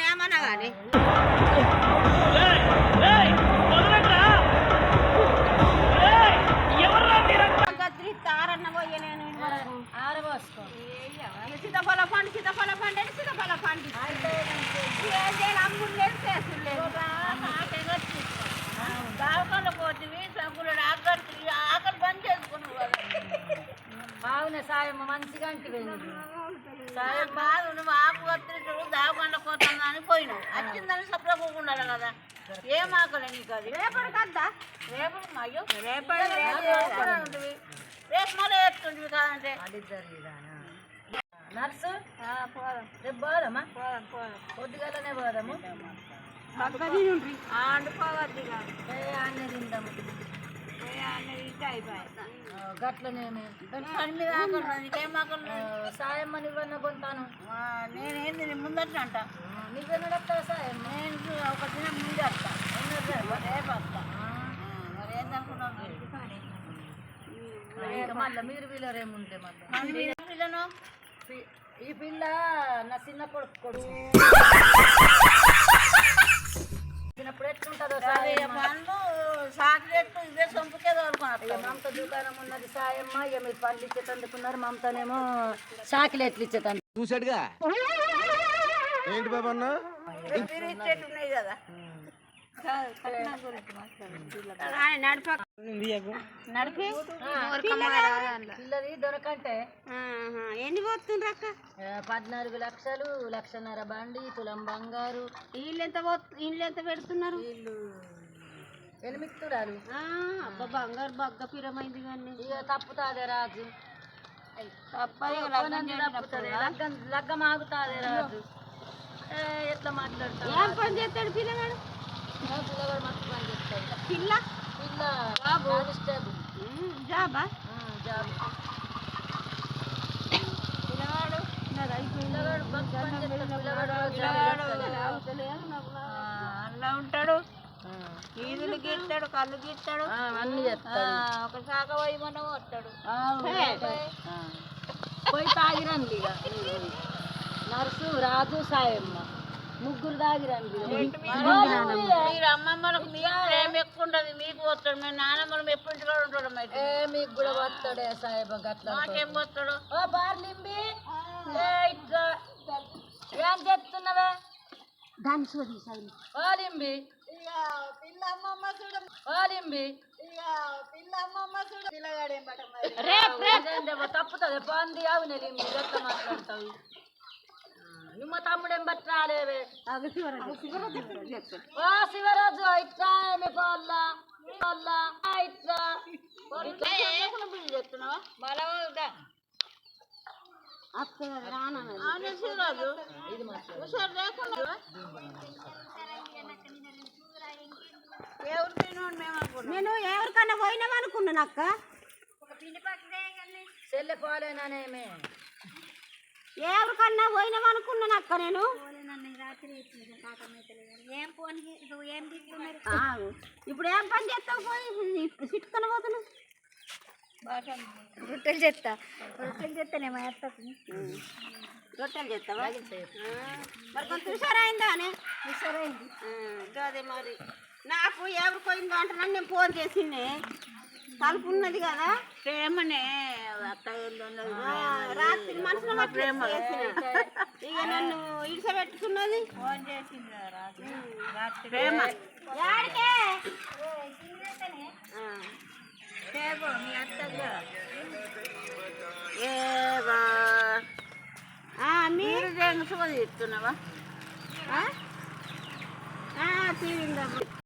ఆయన ఏమన్నా కానీ సీతాఫల పండు సీతాఫల పండు అంటే సీతాఫల పండు అమ్ములేదు చేసులేదు దావకాలు పోతుంది సబ్బులు ఆకలి ఆకలి బంద్ చేసుకున్నావు సాయం మంచిగా అంటే సరే బాగా నువ్వు ఆకు కత్తిరించు దావకుండా పోతాను అని పోయినావు. వచ్చిందని సపరేట్ ఉండాలి కదా. ఏం ఆకలే నీకు అది? రేపటి కద్దా? రేపటి అయ్యో రేపటి ఉంటుంది రేపు మళ్ళీ వేస్తుంటివి కాదంటే. నర్సు? పోదాం. రేపు పోదామా? పోదాం పోదాం. పొద్దుగాలనే పోదాము. ఆడుకోవద్దు ఇక ఆనే తిందాము గట్లనేమే నీకేం సాయం అని ఇవ్వన్న కొంటాను. నేనేంది నీ ముందట్టు అంట. సాయం నేను ఒక దినం ముందు వస్తా. రేపు వస్తా మరి ఏందనుకున్నావు మళ్ళీ మీరు వీళ్ళరేముంటే మళ్ళీ? పిల్లను ఈ పిల్ల నా చిన్న కొడుకు కొడుకు. ఉన్నది సాయమ్మ? ఇక మీరు పండ్లు ఇచ్చేటందుకున్నారు మమతనేమో చాక్లెట్లు ఇచ్చేటందుకు. చూసాడుగా ఏంటి బాబా అన్న? కదా పిల్లది దొరకంటే. ఎన్ని పోతుండ్రు అక్క పద్నాలుగు లక్షలు లక్షన్నర బండి తులం బంగారు. వీళ్ళు ఎంత వీళ్ళు ఎంత పెడుతున్నారు? వీళ్ళు ఎనిమిది తులాలు అబ్బా బంగారు బగ్గ పిరమైంది కానీ ఇక తప్పుతాదే రాజు. లగ్గం ఆగుతాదే రాజు. ఎట్లా మాట్లాడతావు? ఏం పని చేస్తాడు పిల్లగాడు పిల్లగాడు మస్తు పని చేస్తాడు. పిల్ల? పిల్ల కానిస్టేబుల్. జాబా? జాబ్. పిల్లగాడు. పిల్లగాడు జాబ్ చేస్తాడు. అలా ఉంటాడు ఈదులు గీస్తాడు కళ్ళు గీస్తాడు. అన్నీ చేస్తాడు. ఒక శాఖ వైమనం వస్తాడు. పోయి తాగిరండి ఇక. నర్సు రాజు సాయమ్మ. ముగ్గురు తాగిరండి అమ్మమ్మలకు మీ ప్రేమ ఎక్కువ ఉండదు మీకు వస్తాడు. మేము నాన్నమ్మలు ఎప్పుడు ఇంటిలో ఉంటాడు ఏ మీకు కూడా వస్తాడే సాయమ్మ గట్ల మాకేం పోతాడు ఓ బార్లింబి ఇట్లా ఏం చెప్తున్నావే దాన్ని చూడి సైన్ ఓ లింబి పిల్ల అమ్మమ్మ చూడ ఓ లింబి పిల్ల అమ్మమ్మ చూడ పిల్లగాడేం పట అదేందేమో తప్పుతుంది పంది అవునే లింబి గట్ల మాట్లాడతావు ఆ, నిమ్మ తమ్ముడేం బట్టి రాలేవే ఓ శివరాజు ఇట్లా మీ పోల్ల పోల్ల నేను ఎవరికన్నా పోయినాం అనుకున్నాను అక్క? చెల్లె పోలేనానేమే ఎవరికన్నా పోయినాం అనుకున్నాను అక్క నేను. ఇప్పుడు ఏం పని చేస్తావు పోయి? సిట్టుకొని పోతున్నావు. రొట్టెలు చేస్తా. రొట్టెలు చేస్తానే మా అత్తకు రొట్టెలు చేస్తావా? మరి కొంత హుషారైందా అని? హుషారైంది. అదే మరి. నాకు ఎవరు పోయిందో అంటున్నాను నేను ఫోన్ చేసింది. తలుపు ఉన్నది కదా? ప్రేమనే అత్త రాత్రి మనసులో ప్రేమ. ఇక నన్ను ఇడిసబెట్టుకున్నది? ఫోన్ చేసింది రాత్రి. ప్రేమ. ప్రేమ మీ అత్తకు ఏవా. మీరు దేని సుఖ? ఆ, తీరిందమ్మా